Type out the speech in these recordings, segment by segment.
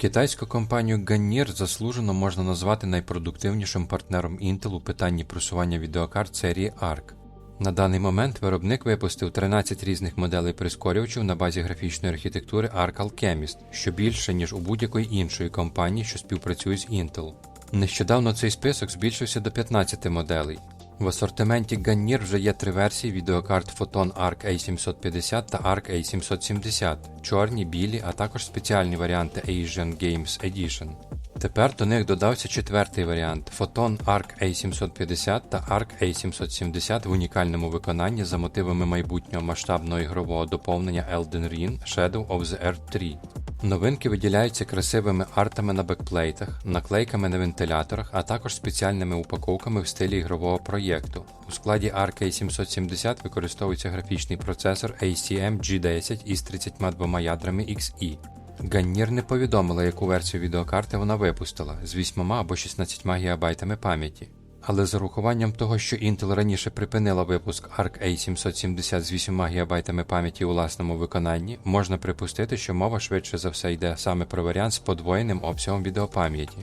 Китайську компанію Gannier заслужено можна назвати найпродуктивнішим партнером Intel у питанні просування відеокарт серії ARC. На даний момент виробник випустив 13 різних моделей прискорювачів на базі графічної архітектури ARC Alchemist, що більше, ніж у будь-якої іншої компанії, що співпрацює з Intel. Нещодавно цей список збільшився до 15 моделей. В асортименті Gannier вже є три версії відеокарт Photon Arc A750 та Arc A770, чорні, білі, а також спеціальні варіанти Asian Games Edition. Тепер до них додався четвертий варіант Photon Arc A750 та Arc A770 в унікальному виконанні за мотивами майбутнього масштабного ігрового доповнення Elden Ring Shadow of the Earth 3. Новинки виділяються красивими артами на бекплейтах, наклейками на вентиляторах, а також спеціальними упаковками в стилі ігрового проєкту. У складі Arc A770 використовується графічний процесор ACM G10 із 32 ядрами XE. Gannier не повідомила, яку версію відеокарти вона випустила з 8 або 16 ГБ пам'яті. Але з урахуванням того, що Intel раніше припинила випуск Arc A770 з 8 ГБ пам'яті у власному виконанні, можна припустити, що мова швидше за все йде саме про варіант з подвоєним обсягом відеопам'яті.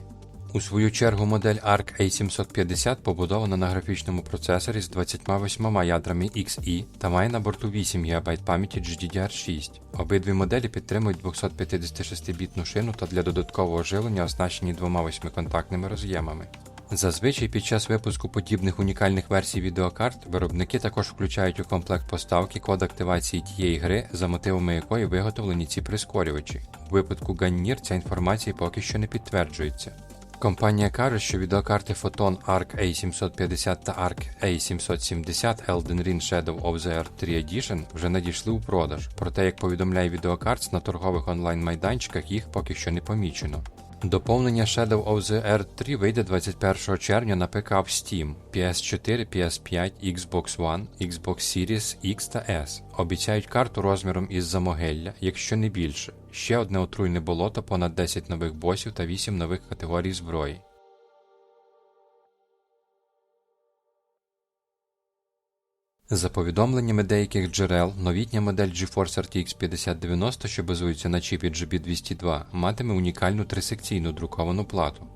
У свою чергу модель Arc A750 побудована на графічному процесорі з 28 ядрами XE та має на борту 8 ГБ пам'яті GDDR6. Обидві моделі підтримують 256-бітну шину та для додаткового живлення оснащені двома восьмиконтактними роз'ємами. Зазвичай під час випуску подібних унікальних версій відеокарт виробники також включають у комплект поставки код активації тієї гри, за мотивами якої виготовлені ці прискорювачі. У випадку Gannier ця інформація поки що не підтверджується. Компанія каже, що відеокарти Photon Arc A750 та Arc A770 Elden Ring Shadow of the Earth 3 Edition вже надійшли у продаж, проте, як повідомляє відеокартс, на торгових онлайн-майданчиках їх поки що не помічено. Доповнення Shadow of the Earth 3 вийде 21 червня на ПК в Steam, PS4, PS5, Xbox One, Xbox Series X та S. Обіцяють карту розміром із замогилля, якщо не більше. Ще одне отруйне болото, понад 10 нових босів та 8 нових категорій зброї. За повідомленнями деяких джерел, новітня модель GeForce RTX 5090, що базується на чіпі GB202, матиме унікальну трисекційну друковану плату.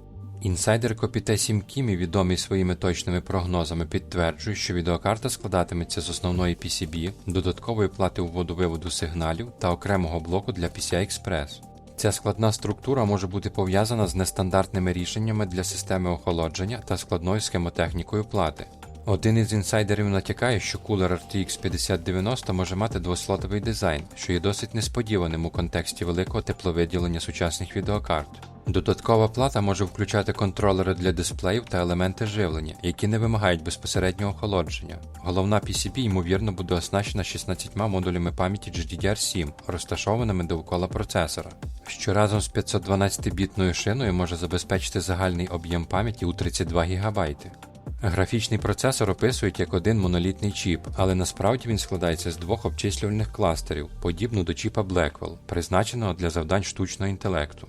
Інсайдер Копіте 7 Кімі, відомий своїми точними прогнозами, підтверджує, що відеокарта складатиметься з основної PCB, додаткової плати вводу-виводу сигналів та окремого блоку для PCI Express. Ця складна структура може бути пов'язана з нестандартними рішеннями для системи охолодження та складною схемотехнікою плати. Один із інсайдерів натякає, що кулер RTX 5090 може мати двослотовий дизайн, що є досить несподіваним у контексті великого тепловиділення сучасних відеокарт. Додаткова плата може включати контролери для дисплеїв та елементи живлення, які не вимагають безпосереднього охолодження. Головна PCB, ймовірно, буде оснащена 16 модулями пам'яті GDDR7, розташованими довкола процесора, що разом з 512-бітною шиною може забезпечити загальний об'єм пам'яті у 32 ГБ. Графічний процесор описують як один монолітний чіп, але насправді він складається з двох обчислювальних кластерів, подібно до чіпа Blackwell, призначеного для завдань штучного інтелекту.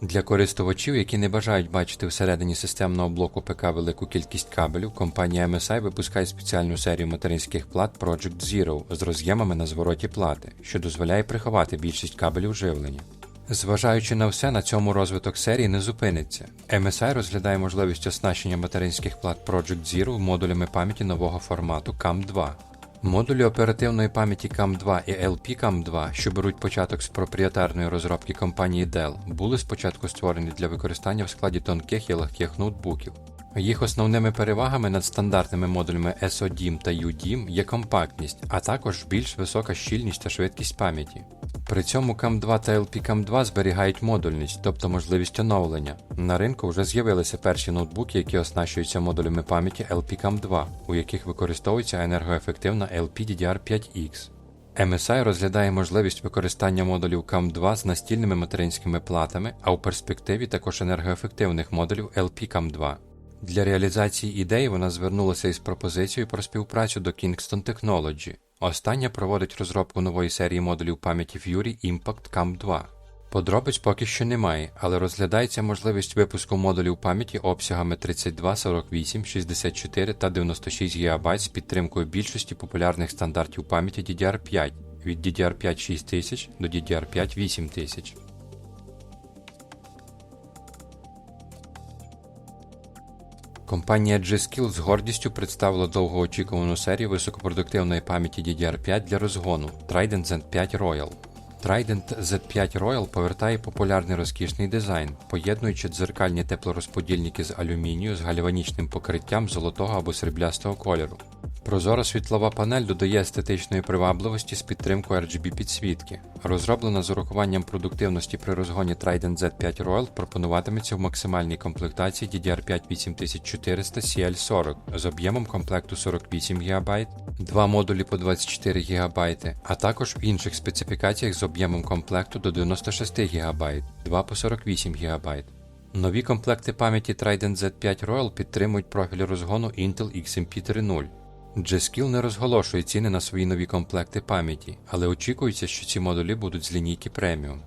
Для користувачів, які не бажають бачити всередині системного блоку ПК велику кількість кабелів, компанія MSI випускає спеціальну серію материнських плат Project Zero з роз'ємами на звороті плати, що дозволяє приховати більшість кабелів живлення. Зважаючи на все, на цьому розвиток серії не зупиниться. MSI розглядає можливість оснащення материнських плат Project Zero модулями пам'яті нового формату CAM2. Модулі оперативної пам'яті CAM2 і LP-CAM2, що беруть початок з проприєтарної розробки компанії Dell, були спочатку створені для використання в складі тонких і легких ноутбуків. Їх основними перевагами над стандартними модулями SODIMM та UDIMM є компактність, а також більш висока щільність та швидкість пам'яті. При цьому CAM2 та LP-CAM2 зберігають модульність, тобто можливість оновлення. На ринку вже з'явилися перші ноутбуки, які оснащуються модулями пам'яті LP-CAM2, у яких використовується енергоефективна LPDDR5X. MSI розглядає можливість використання модулів CAM2 з настільними материнськими платами, а у перспективі також енергоефективних модулів LP-CAM2. Для реалізації ідеї вона звернулася із пропозицією про співпрацю до Kingston Technology. Остання проводить розробку нової серії модулів пам'яті Fury Impact CAM 2. Подробиць поки що немає, але розглядається можливість випуску модулів пам'яті обсягами 32, 48, 64 та 96 ГБ з підтримкою більшості популярних стандартів пам'яті DDR5 від DDR5 6000 до DDR5 8000. Компанія G-Skill з гордістю представила довгоочікувану серію високопродуктивної пам'яті DDR5 для розгону Trident Z5 Royal. Trident Z5 Royal повертає популярний розкішний дизайн, поєднуючи дзеркальні теплорозподільники з алюмінію з гальванічним покриттям золотого або сріблястого кольору. Прозора світлова панель додає естетичної привабливості з підтримкою RGB підсвітки. Розроблена з урахуванням продуктивності при розгоні Trident Z5 Royal пропонуватиметься в максимальній комплектації DDR5 8400 CL40 з об'ємом комплекту 48 ГБ, два модулі по 24 ГБ, а також в інших специфікаціях з об'ємом комплекту до 96 ГБ, 2 по 48 ГБ. Нові комплекти пам'яті Trident Z5 Royal підтримують профіль розгону Intel XMP 3.0. G-Skill не розголошує ціни на свої нові комплекти пам'яті, але очікується, що ці модулі будуть з лінійки преміум.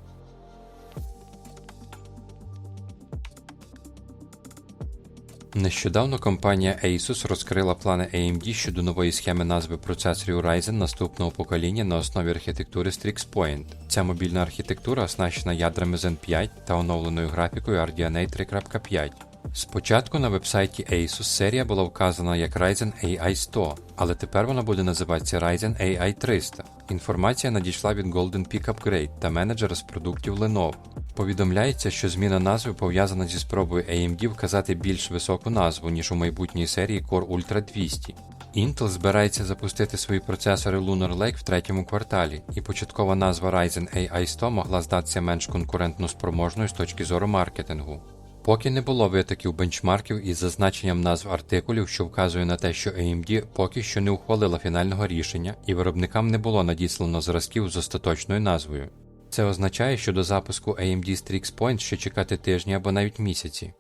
Нещодавно компанія Asus розкрила плани AMD щодо нової схеми назви процесорів Ryzen наступного покоління на основі архітектури Strix Point. Ця мобільна архітектура оснащена ядрами Zen 5 та оновленою графікою RDNA 3.5. Спочатку на вебсайті Asus серія була вказана як Ryzen AI 100, але тепер вона буде називатися Ryzen AI 300. Інформація надійшла від Golden Peak Upgrade та менеджера з продуктів Lenovo. Повідомляється, що зміна назви пов'язана зі спробою AMD вказати більш високу назву, ніж у майбутній серії Core Ultra 200. Intel збирається запустити свої процесори Lunar Lake в третьому кварталі, і початкова назва Ryzen AI 100 могла здатися менш конкурентно спроможною з точки зору маркетингу. Поки не було витоків бенчмарків із зазначенням назв артикулів, що вказує на те, що AMD поки що не ухвалила фінального рішення і виробникам не було надіслано зразків з остаточною назвою. Це означає, що до запуску AMD Strix Point ще чекати тижні або навіть місяці.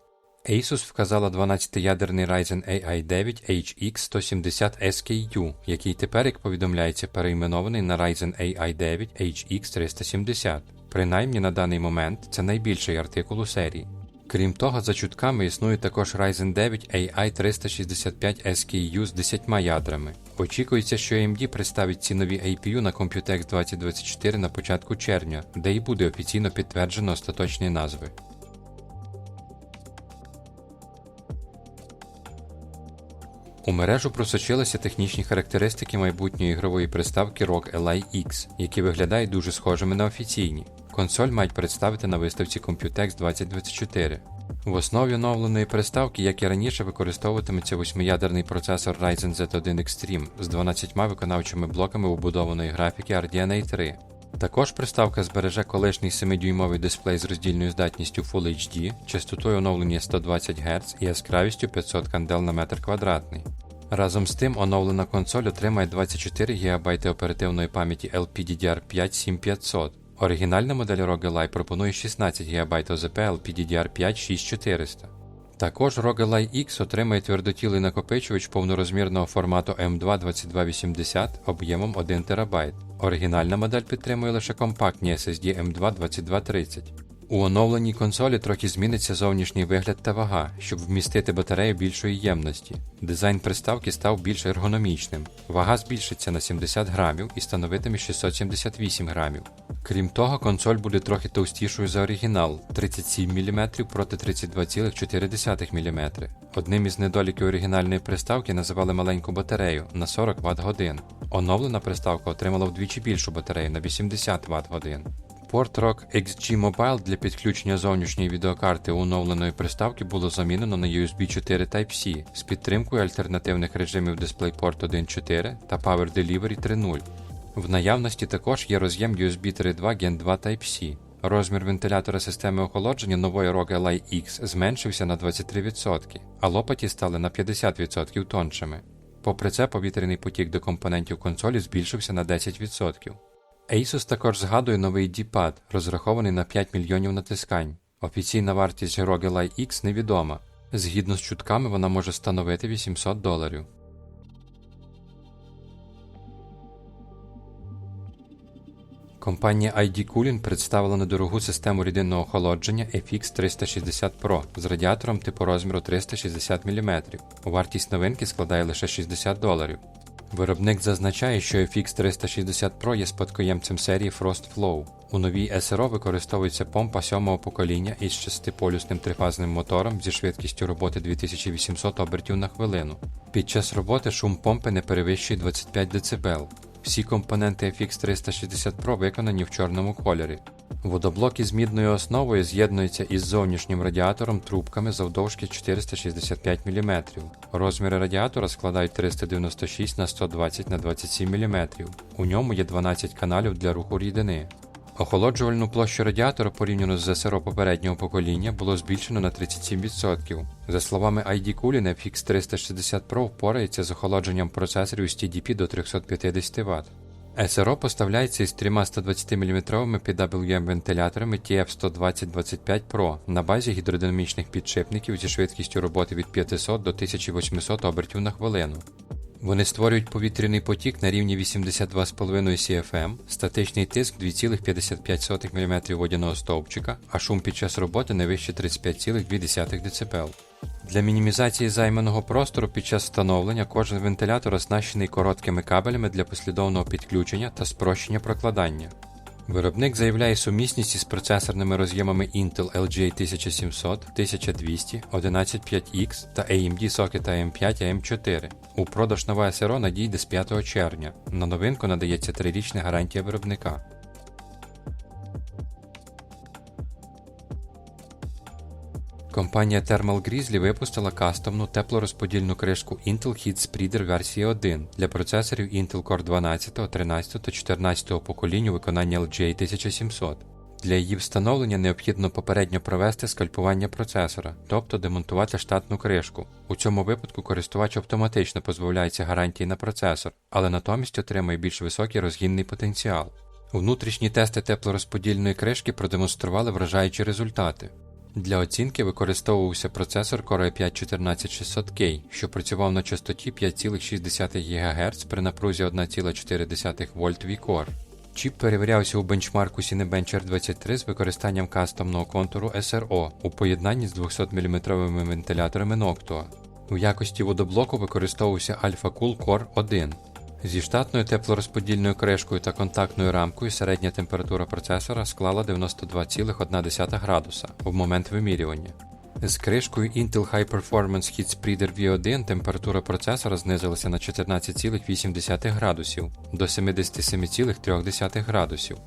Asus вказала 12-ядерний Ryzen AI 9 HX170 SKU, який тепер, як повідомляється, перейменований на Ryzen AI 9 HX370. Принаймні на даний момент це найбільший артикул у серії. Крім того, за чутками існує також Ryzen 9 AI 365 SKU з 10 ядрами. Очікується, що AMD представить ці нові APU на Computex 2024 на початку червня, де і буде офіційно підтверджено остаточні назви. У мережу просочилися технічні характеристики майбутньої ігрової приставки ROG Ally X, які виглядають дуже схожими на офіційні. Консоль мають представити на виставці Computex 2024. В основі оновленої приставки, як і раніше, використовуватиметься восьмиядерний процесор Ryzen Z1 Extreme з 12 виконавчими блоками убудованої графіки RDNA 3. Також приставка збереже колишній 7-дюймовий дисплей з роздільною здатністю Full HD, частотою оновлення 120 Гц і яскравістю 500 кандел на метр квадратний. Разом з тим, оновлена консоль отримає 24 ГБ оперативної пам'яті LPDDR5 7500. Оригінальна модель ROG Ally пропонує 16 ГБ ОЗП LPDDR5 6400. Також ROG Ally X отримає твердотілий накопичувач повнорозмірного формату M2 2280 об'ємом 1 ТБ. Оригінальна модель підтримує лише компактні SSD M2 2230. У оновленій консолі трохи зміниться зовнішній вигляд та вага, щоб вмістити батарею більшої ємності. Дизайн приставки став більш ергономічним. Вага збільшиться на 70 грамів і становитиме 678 грамів. Крім того, консоль буде трохи товстішою за оригінал 37 мм проти 32,4 мм. Одним із недоліків оригінальної приставки називали маленьку батарею на 40 Вт годин. Оновлена приставка отримала вдвічі більшу батарею на 80 Вт годин. Порт ROG XG Mobile для підключення зовнішньої відеокарти оновленої приставки було замінено на USB 4 Type-C з підтримкою альтернативних режимів DisplayPort 1.4 та Power Delivery 3.0. В наявності також є роз'єм USB 3.2 Gen 2 Type-C. Розмір вентилятора системи охолодження нової ROG Ally X зменшився на 23%, а лопаті стали на 50% тоншими. Попри це, повітряний потік до компонентів консолі збільшився на 10%. Asus також згадує новий D-Pad, розрахований на 5 мільйонів натискань. Офіційна вартість ROG Ally X невідома. Згідно з чутками, вона може становити 800 доларів. Компанія ID Cooling представила недорогу систему рідинного охолодження FX 360 Pro з радіатором типу розміру 360 мм. Вартість новинки складає лише 60 доларів. Виробник зазначає, що FX 360 Pro є спадкоємцем серії Frost Flow. У новій SRO використовується помпа сьомого покоління із шестиполюсним трифазним мотором зі швидкістю роботи 2800 обертів на хвилину. Під час роботи шум помпи не перевищує 25 дБ. Всі компоненти FX 360 Pro виконані в чорному кольорі. Водоблок із мідною основою з'єднуються із зовнішнім радіатором трубками завдовжки 465 мм. Розміри радіатора складають 396 на 120 на 27 мм. У ньому є 12 каналів для руху рідини. Охолоджувальну площу радіатора порівняно з ЗСРО попереднього покоління було збільшено на 37%. За словами ID Cooling, FX 360 Pro впорається з охолодженням процесорів з TDP до 350 Вт. СРО поставляється із трьома 120 мм PWM вентиляторами TF12025 Pro на базі гідродинамічних підшипників зі швидкістю роботи від 500 до 1800 обертів на хвилину. Вони створюють повітряний потік на рівні 82,5 CFM, статичний тиск 2,55 мм водяного стовпчика, а шум під час роботи не вище 35,2 дБ. Для мінімізації займаного простору під час встановлення кожен вентилятор оснащений короткими кабелями для послідовного підключення та спрощення прокладання. Виробник заявляє сумісність із процесорними роз'ємами Intel LGA 1700, 1200, 115X та AMD Socket AM5 AM4. У продаж нова СРО надійде з 5 червня. На новинку надається 3-річна гарантія виробника. Компанія Thermal Grizzly випустила кастомну теплорозподільну кришку Intel Heat Spreader версії 1 для процесорів Intel Core 12, 13 та 14 поколінь у виконанні LGA 1700. Для її встановлення необхідно попередньо провести скальпування процесора, тобто демонтувати штатну кришку. У цьому випадку користувач автоматично позбавляється гарантії на процесор, але натомість отримує більш високий розгінний потенціал. Внутрішні тести теплорозподільної кришки продемонстрували вражаючі результати. Для оцінки використовувався процесор Core i5 14600K, що працював на частоті 5,6 ГГц при напрузі 1,4 вольт V-Core. Чіп перевірявся у бенчмарку Cinebench R23 з використанням кастомного контуру SRO у поєднанні з 200 мм вентиляторами Noctua. У якості водоблоку використовувався Alpha Cool Core 1. Зі штатною теплорозподільною кришкою та контактною рамкою середня температура процесора склала 92,1 градуса в момент вимірювання. З кришкою Intel High Performance Heat Spreader V1 температура процесора знизилася на 14,8 градусів до 77,3 градусів.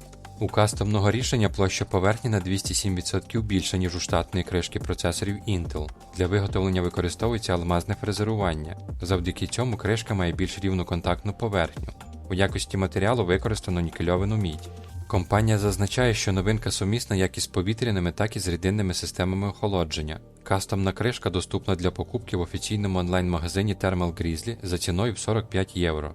У кастомного рішення площа поверхні на 207% більша, ніж у штатної кришки процесорів Intel. Для виготовлення використовується алмазне фрезерування. Завдяки цьому кришка має більш рівну контактну поверхню. У якості матеріалу використано нікельовану мідь. Компанія зазначає, що новинка сумісна як із повітряними, так і з рідинними системами охолодження. Кастомна кришка доступна для покупки в офіційному онлайн-магазині Thermal Grizzly за ціною в 45 євро.